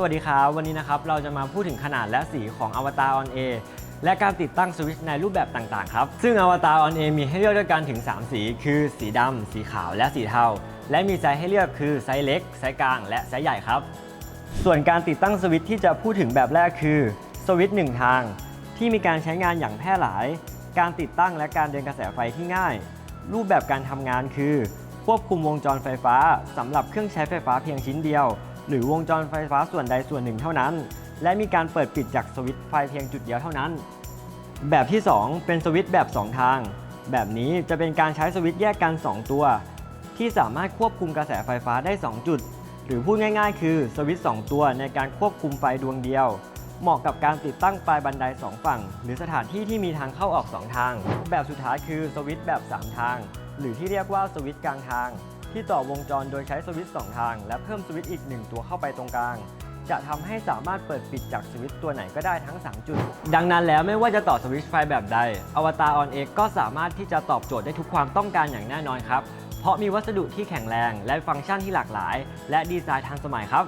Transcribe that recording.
สวัสดีครับ วันนี้นะครับเราจะมาพูดถึงขนาดและสีของ Avatar on A และการติดตั้งสวิตช์ในรูปแบบต่างๆครับ ซึ่ง Avatar on A มีให้เลือกด้วยกันถึง 3 สี คือสีดำ สีขาวและสีเทา และมีไซส์ให้เลือกคือไซส์เล็ก ไซส์กลาง และไซส์ใหญ่ครับ ส่วนการติดตั้งสวิตช์ที่จะพูดถึงแบบแรกคือสวิตช์หนึ่งทาง ที่มีการใช้งานอย่างแพร่หลาย การติดตั้งและการเดินกระแสไฟที่ง่าย รูปแบบการทำงานคือ ควบคุมวงจรไฟฟ้าสำหรับเครื่องใช้ไฟฟ้าเพียงชิ้นเดียว หรือวงจรไฟฟ้าส่วนใดส่วนหนึ่งเท่านั้น และมีการเปิดปิดจากสวิตช์ไฟเพียงจุดเดียวเท่านั้น แบบที่ 2 เป็นสวิตช์แบบ 2 ทาง แบบนี้จะเป็นการใช้สวิตช์แยกกัน 2 ตัว ที่สามารถควบคุมกระแสไฟฟ้าได้ 2 จุด หรือพูดง่าย ๆ คือสวิตช์2ตัวในการควบคุมไฟดวงเดียวเหมาะกับการติดตั้งปลายบันได 2 ฝั่ง หรือสถานที่ที่มีทางเข้าออก 2 ทาง แบบสุดท้ายคือสวิตช์แบบ 3 ทาง หรือที่เรียกว่าสวิตช์กลางทาง ที่ต่อวงจรโดยใช้สวิตช์2ทาง และเพิ่มสวิตช์อีก 1 ตัวเข้าไปตรงกลาง จะทำให้สามารถเปิดปิดจากสวิตช์ตัวไหนก็ได้ทั้ง 3 จุด ดังนั้นแล้วไม่ว่าจะต่อสวิตช์ไฟแบบใด Avatar on X ก็สามารถที่จะตอบโจทย์ได้ทุกความต้องการอย่างแน่นอนครับ เพราะมีวัสดุที่แข็งแรง และฟังก์ชันที่หลากหลาย และดีไซน์ทันสมัยครับ